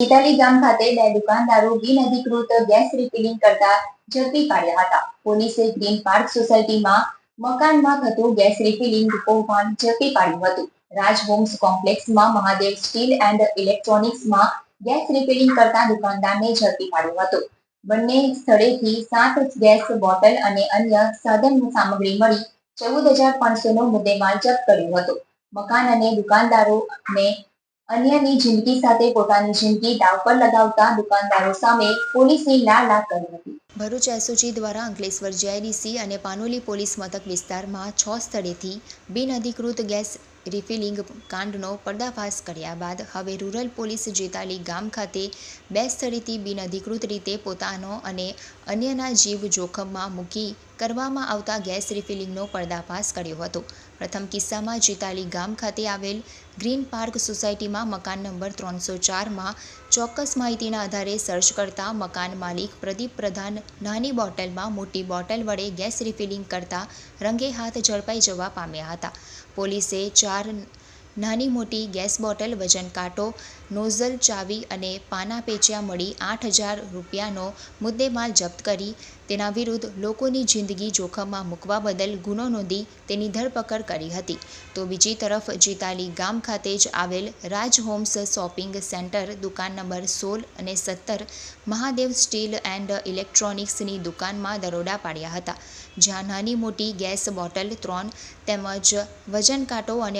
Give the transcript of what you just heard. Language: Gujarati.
ગીતાલી ગામ ખાતે બે દુકાનદારો બિનઅધિકૃત ગેસ રિફિલિંગ કરતા ઝડપી પાડ્યા હતા. પોલીસે ગ્રીન પાર્ક સોસાયટીમાં મકાનમાં થતું ગેસ રિફિલિંગ કૌભાંડ ઝડપી પાડ્યું હતું. રાજ કોમ્પ્લેક્સમાં મહાદેવ સ્ટીલ એન્ડ ઇલેક્ટ્રોનિક્સમાં ગેસ રિફિલિંગ કરતા દુકાનદારને ઝડપી પાડ્યો હતો. બંને સ્થળેથી સાત ગેસ બોટલ અને અન્ય સાધન સામગ્રી મળી ચૌદ હજાર પાંચસોનો મુદ્દેમાલ જપ્ત કર્યો હતો. મકાન અને દુકાનદારોને અન્યની જિંદગી સાથે પોતાની જિંદગી દાવ પર લગાવતા દુકાનદારો સામે પોલીસની લાલ કરી હતી. ભરૂચ એસઓજી દ્વારા અંકલેશ્વર જેઆઈડીસી અને પાનોલી પોલીસ મથક વિસ્તારમાં છ સ્થળેથી બિનઅધિકૃત ગેસ રિફિલિંગ કાંડનો પર્દાફાશ કર્યા બાદ હવે રૂરલ પોલીસ જેતાલી ગામ ખાતે બે સ્થળેથી બિનઅધિકૃત રીતે પોતાનો અને અન્યના જીવ જોખમમાં મૂકી કરવામાં આવતા ગેસ રિફિલિંગનો પર્દાફાશ કર્યો હતો. પ્રથમ કિસ્સામાં જેતાલી ગામ ખાતે આવેલ ગ્રીન પાર્ક સોસાયટીમાં મકાન નંબર ત્રણસો ચારમાં ચોક્કસ માહિતીના આધારે સર્ચ કરતા મકાન માલિક પ્રદીપ પ્રધાન નાની બોટલમાં મોટી બોટલ વડે ગેસ રિફિલિંગ કરતા રંગે હાથ ઝડપાઈ જવા પામ્યા હતા. પોલીસે ચાર નાની મોટી ગેસ બોટલ, વજન કાંટો, નોઝલ ચાવી અને પાના પેચિયા મળી આઠ હજાર રૂપિયાનો મુદ્દેમાલ જપ્ત કરી. તેના વિરુદ્ધ લોકોની જિંદગી જોખમમાં મૂકવા બદલ ગુનો નોંધી તેની ધરપકડ કરી હતી. તો બીજી તરફ જીતાલી ગામ ખાતે જ આવેલ રાજ હોમ્સ શોપિંગ સેન્ટર દુકાન નંબર સોળ અને સત્તર મહાદેવ સ્ટીલ એન્ડ ઇલેક્ટ્રોનિક્સની દુકાનમાં દરોડા પાડ્યા હતા. જ્યાં નાની મોટી ગેસ બોટલ, ત્રણ તેમજ વજન કાંટો અને